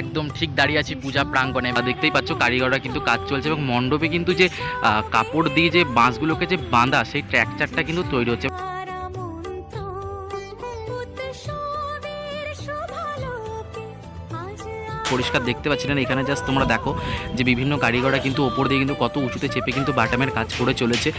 একদম ঠিক দাঁড়িয়ে আছি পূজা প্রাঙ্গণে। বা দেখতেই পাচ্ছ কারিগররা কিন্তু কাজ চলছে এবং মণ্ডপে কিন্তু যে কাপড় দিয়ে যে বাঁশগুলোকে যে বাঁধা, সেই ট্র্যাকচারটা কিন্তু তৈরি হচ্ছে। পরিষ্কার দেখতে পাচ্ছি না, এখানে জাস্ট তোমরা দেখো যে বিভিন্ন কারিগররা কিন্তু ওপর দিয়ে কিন্তু কত উঁচুতে চেপে কিন্তু বাটামের কাজ করে চলেছে।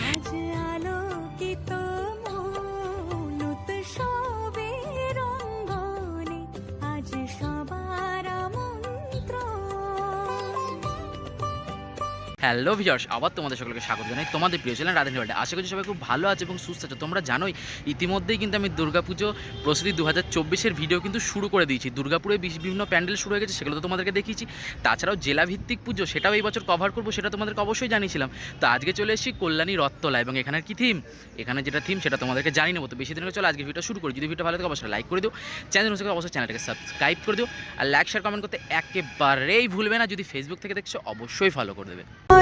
হ্যালো ভিউয়ার্স আবার তোমাদের সকলকে স্বাগত জানাই। তোমাদের প্রিয় চ্যানেল রাধেন ওয়ার্ল্ডে। আশা করছি সবাই খুব ভালো আছে এবং সুস্থ আছে। তোমরা জানোই, ইতিমধ্যেই কিন্তু আমি দুর্গাপুজো প্রস্তুতি দু হাজার চব্বিশের ভিডিও কিন্তু শুরু করে দিয়েছি। দুর্গাপুরে বিভিন্ন প্যান্ডেল শুরু হয়ে গেছে, সেগুলো তো তোমাদেরকে দেখিয়েছি। তাছাড়াও জেলা ভিত্তিক পুজো, সেটাও এই বছর কভার করব, সেটা তোমাদেরকে অবশ্যই জানিয়েছিলাম। তো আজকে চলে এসেছি কল্যাণী রত্তলা এবং এখানের কি থিম এখানে যেটা থিম সেটা তোমাদেরকে জানি নেব। তো বেশি দিন চলো আজকে ভিডিও শুরু করি। যদি ভিডিও ভালো থাকে অবশ্যই লাইক করে দিও। চ্যানেল অনুসারে অবশ্যই চ্যানেলটাকে সাবস্ক্রাইব করে দিও। আর লাইক শেয়ার কমেন্ট করতে একেবারেই ভুলবে না। যদি ফেসবুক থেকে দেখছ, অবশ্যই ফলো করে দেবে।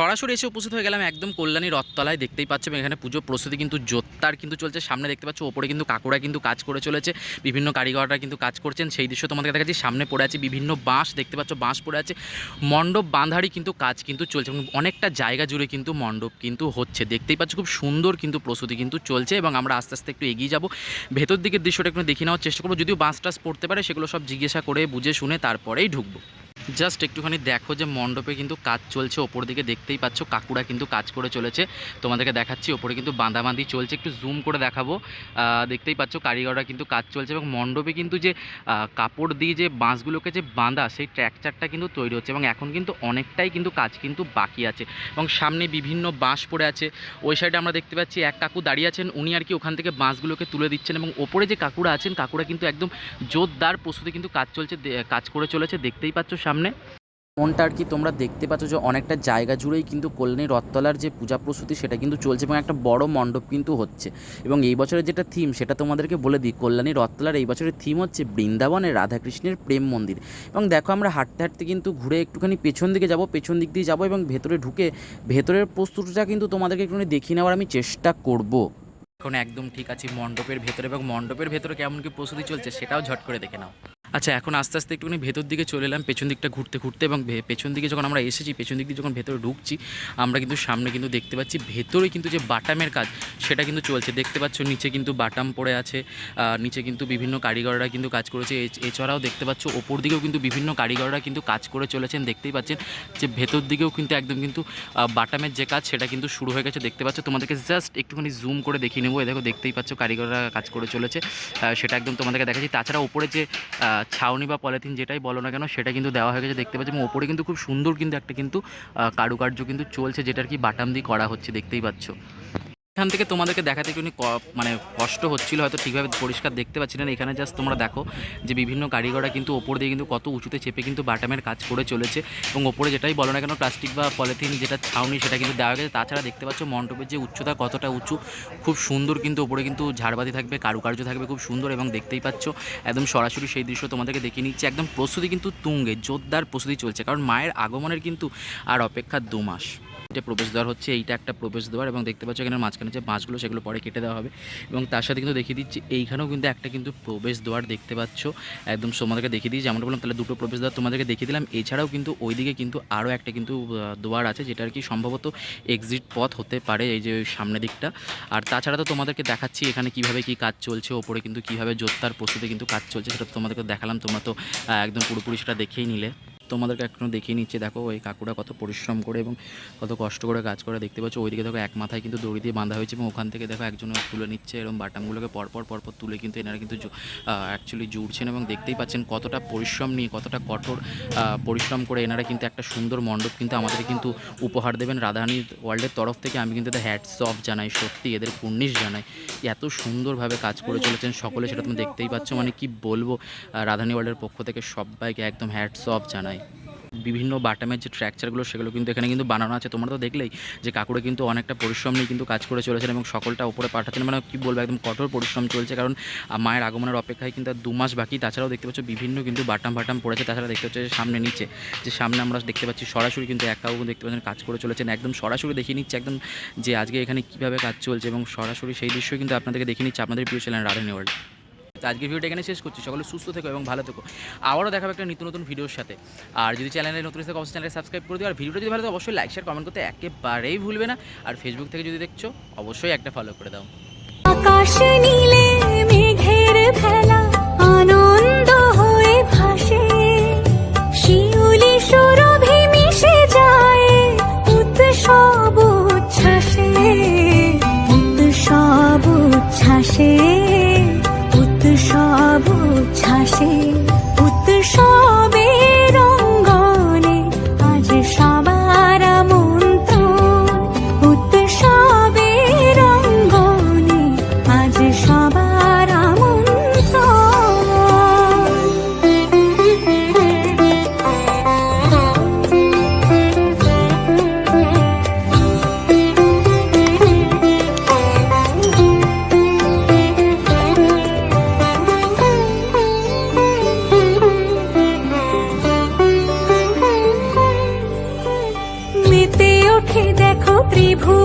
সরাসরি এসে উপস্থিত হয়ে গেলাম একদম কল্যাণী রথতলায়, দেখতেই পাচ্ছ এখানে পুজো প্রস্তুতি কিন্তু জোরদার কিন্তু চলছে। সামনে দেখতে পাচ্ছ, ওপরে কিন্তু কাকুরা কিন্তু কাজ করে চলেছে, বিভিন্ন কারিগররা কিন্তু কাজ করছেন। সেই দৃশ্য তোমাদের দেখাচ্ছি, সামনে পড়ে আছে বিভিন্ন বাঁশ, দেখতে পাচ্ছ, বাঁশ পড়ে আছে। মণ্ডপ বাঁধারই কিন্তু কাজ কিন্তু চলছে, এবং অনেকটা জায়গা জুড়ে কিন্তু মণ্ডপ কিন্তু হচ্ছে। দেখতেই পাচ্ছ, খুব সুন্দর কিন্তু প্রস্তুতি কিন্তু চলছে, এবং আমরা আস্তে আস্তে একটু এগিয়ে যাব। ভেতর দিকের দৃশ্যটা একটু দেখে নেওয়ার চেষ্টা করব, যদিও বাঁশ টাস পড়তে পারে, সেগুলো সব জিজ্ঞাসা করে, বুঝে শুনে তারপরেই ঢুকবো। জাস্ট একটুখানি দেখো যে মণ্ডপে কিন্তু কাজ চলছে, ওপর দিকে দেখতেই পাচ্ছ কাকুরা কিন্তু কাজ করে চলেছে। তোমাদেরকে দেখাচ্ছি, ওপরে কিন্তু বাঁধাবাঁধি চলছে, একটু জুম করে দেখাবো। দেখতেই পাচ্ছ কারিগররা কিন্তু কাজ চলছে এবং মণ্ডপে কিন্তু যে কাপড় দিয়ে যে বাঁশগুলোকে যে বাঁধা, সেই ট্র্যাকচারটা কিন্তু তৈরি হচ্ছে এবং এখন কিন্তু অনেকটাই কিন্তু কাজ কিন্তু বাকি আছে এবং সামনে বিভিন্ন বাঁশ পড়ে আছে। ওই সাইডে আমরা দেখতে পাচ্ছি এক কাকু দাঁড়িয়ে আছেন, উনি আর কি ওখান থেকে বাঁশগুলোকে তুলে দিচ্ছেন এবং ওপরে যে কাকুরা আছেন, কাকুরা কিন্তু একদম জোরদার প্রস্তুতি কিন্তু কাজ চলছে কাজ করে চলেছে। দেখতেই পাচ্ছ সামনে মনটা আর কি তোমরা দেখতে পাচ্ছ যে অনেকটা জায়গা জুড়েই কিন্তু কল্যাণী রথতলার যে পূজা প্রস্তুতি সেটা কিন্তু চলছে এবং একটা বড় মণ্ডপ কিন্তু হচ্ছে। এবং এই বছরের যেটা থিম সেটা তোমাদেরকে বলে দিই, কল্যাণী রথতলার এই বছরের থিম হচ্ছে বৃন্দাবনের রাধাকৃষ্ণের প্রেম মন্দির। এবং দেখো আমরা হাঁটতে হাঁটতে কিন্তু ঘুরে একটুখানি পেছন দিকে যাব, পেছন দিক দিয়ে যাব এবং ভেতরে ঢুকে ভেতরের প্রস্তুতিটা কিন্তু তোমাদেরকে একটুখানি দেখিয়ে নেওয়ার আমি চেষ্টা করব। এখন একদম ঠিক আছে মণ্ডপের ভেতরে এবং মণ্ডপের ভেতরে কেমন কি প্রস্তুতি চলছে সেটাও ঝট করে দেখে নাও। আচ্ছা এখন আস্তে আস্তে একটুখানি ভেতর দিকে চলে এলাম, পেছন দিকটা ঘুরতে ঘুরতে এবং পেছন দিকে যখন আমরা এসেছি, পেছন দিক দিয়ে যখন ভেতরে ঢুকছি, আমরা কিন্তু সামনে কিন্তু দেখতে পাচ্ছি, ভেতরে কিন্তু যে বাটামের কাজ, সেটা কিন্তু চলছে। দেখতে পাচ্ছ, নিচে কিন্তু বাটাম পড়ে আছে নিচে কিন্তু বিভিন্ন কারিগররা কিন্তু কাজ করেছে। এছাড়াও দেখতে পাচ্ছ, ওপর দিকেও কিন্তু বিভিন্ন কারিগররা কিন্তু কাজ করে চলেছেন। দেখতেই পাচ্ছেন যে ভেতর দিকেও কিন্তু একদম কিন্তু বাটামের যে কাজ, সেটা কিন্তু শুরু হয়ে গেছে। দেখতে পাচ্ছ, তোমাদেরকে জাস্ট একটুখানি জুম করে দেখিয়ে নেব। দেখো, দেখতেই পাচ্ছ, কারিগররা কাজ করে চলেছে। সেটা একদম তোমাদেরকে দেখাচ্ছি। তাছাড়া ওপরে যে ছাউনি বা পলিথিন যেটাই বলো না কেন, সেটা কিন্তু দেওয়া হয়ে গেছে, দেখতে পাচ্ছি। এবং ওপরে কিন্তু খুব সুন্দর কিন্তু একটা কিন্তু কারুকার্য কিন্তু চলছে, যেটার কি বাটাম দিয়ে করা হচ্ছে, দেখতেই পাচ্ছ। এখান থেকে তোমাদেরকে দেখাতে একটুখানি মানে কষ্ট হচ্ছিল, হয়তো ঠিকভাবে পরিষ্কার দেখতে পাচ্ছি না। এখানে জাস্ট তোমরা দেখো যে বিভিন্ন কারিগররা কিন্তু ওপর দিয়ে কিন্তু কত উঁচুতে চেপে কিন্তু বাটামের কাজ করে চলেছে এবং ওপরে যেটাই বলো না কেন প্লাস্টিক বা পলিথিন যেটা ছাউনি সেটা কিন্তু দেওয়া গেছে তাছাড়া দেখতে পাচ্ছ মণ্ডপের যে উচ্চতা কতটা উঁচু, খুব সুন্দর কিন্তু ওপরে কিন্তু ঝাড়বাতি থাকবে, কারুকার্য থাকবে খুব সুন্দর এবং দেখতেই পাচ্ছ একদম সরাসরি সেই দৃশ্য তোমাদেরকে দেখিয়ে নিচ্ছে। একদম প্রস্তুতি কিন্তু তুঙ্গে, জোরদার প্রস্তুতি চলছে, কারণ মায়ের আগমনের কিন্তু আর অপেক্ষা দু মাস। এটা প্রবেশদ্বার হচ্ছে, এইটা একটা প্রবেশ প্রবেশদ্বার এবং দেখতে পাচ্ছ এখানে মাঝখানে যে বাঁশগুলো, সেগুলো পরে কেটে দেওয়া হবে এবং তার সাথে কিন্তু দেখিয়ে দিচ্ছি, এইখানেও কিন্তু একটা কিন্তু প্রবেশ প্রবেশদ্বার দেখতে পাচ্ছ। একদম তোমাদেরকে দেখিয়ে দিই যেমন বললাম, তাহলে দুটো প্রবেশদ্বার তোমাদেরকে দেখিয়ে দিলাম। এছাড়াও কিন্তু ওইদিকে কিন্তু আরও একটা কিন্তু দুয়ার আছে, যেটা আর কি সম্ভবত এক্সিট পথ হতে পারে এই যে সামনের দিকটা। আর তাছাড়া তো তোমাদেরকে দেখাচ্ছি এখানে কীভাবে কি কাজ চলছে, ওপরে কিন্তু কীভাবে জোরদার প্রস্তুতি কিন্তু কাজ চলছে, সেটা তোমাদেরকে দেখালাম, তোমরা তো একদম পুরোপুরি সেটা দেখেই নিলে। তোমাদেরকে এখনও দেখিয়ে নিচ্ছে। দেখো ওই কাকুরা কত পরিশ্রম করে এবং কত কষ্ট করে কাজ করে। দেখতে পাচ্ছ ওইদিকে দেখো এক মাথায় কিন্তু দড়ি দিয়ে বাঁধা হয়েছে এবং ওখান থেকে দেখো একজন তুলে নিচ্ছে। এরকম বাটামগুলোকে পরপর পরপর তুলে কিন্তু এনারা কিন্তু অ্যাকচুয়ালি জুড়ছেন এবং দেখতেই পাচ্ছেন কতটা পরিশ্রম নিয়ে কতটা কঠোর পরিশ্রম করে এনারা কিন্তু একটা সুন্দর মণ্ডপ কিন্তু আমাদের কিন্তু উপহার দেবেন রাধারানী ওয়ার্ল্ডের তরফ থেকে। আমি কিন্তু এদের হ্যাটস অফ জানাই সত্যি এদের কুর্নিশ জানাই। এত সুন্দরভাবে কাজ করে চলেছেন সকলে সেটা তুমি দেখতেই পাচ্ছ। মানে কি বলব আহ, রাধারানী ওয়ার্ল্ডের পক্ষ থেকে সবাইকে একদম হ্যাটস অফ জানাই। বিভিন্ন বাটামের যে ট্র্যাকচারগুলো সেগুলো কিন্তু এখানে কিন্তু বানানো আছে। তোমরা তো দেখলেই যে কাকুরে কিন্তু অনেকটা পরিশ্রম নিয়ে কিন্তু কাজ করে চলেছেন এবং সকলটা উপরে পাঠাচ্ছেন। মানে কি বলব, একদম কঠোর পরিশ্রম চলছে। কারণ মায়ের আগমনের অপেক্ষায় কিন্তু দু মাস বাকি। তাছাড়াও দেখতে পাচ্ছ বিভিন্ন কিন্তু বাটাম বাটাম পড়েছে। তাছাড়া দেখতে পাচ্ছ সামনে নিচে, যে সামনে আমরা দেখতে পাচ্ছি সরাসরি কিন্তু এক কাকু দেখতে পাচ্ছেন কাজ করে চলেছেন। একদম সরাসরি দেখিয়ে নিচ্ছে একদম যে আজকে এখানে কীভাবে কাজ চলছে এবং সরাসরি সেই দৃশ্য কিন্তু আপনাদেরকে দেখিয়ে নিচ্ছে আপনাদের প্রিয় চ্যানেল রাধেন ওয়ার্ল্ড তো আজকের ভিডিওটা এখানে শেষ করছি। সকলে সুস্থ থেকো এবং ভালো থেকো। আবারও দেখাবে একটা নিত্য নতুন ভিডিওর সাথে। আর যদি চ্যানেলে নতুন থেকে, অবশ্যই চ্যানেলে সাবস্ক্রাইব করে দিও। আর ভিডিওটা যদি ভালো লাগে, অবশ্যই লাইক শেয়ার কমেন্ট করতে একেবারেই ভুলবে না। আর ফেসবুক থেকে যদি দেখছ, অবশ্যই একটা ফলো করে দাও। আকাশ মেঘের আনন্দ শিউলি বিভূ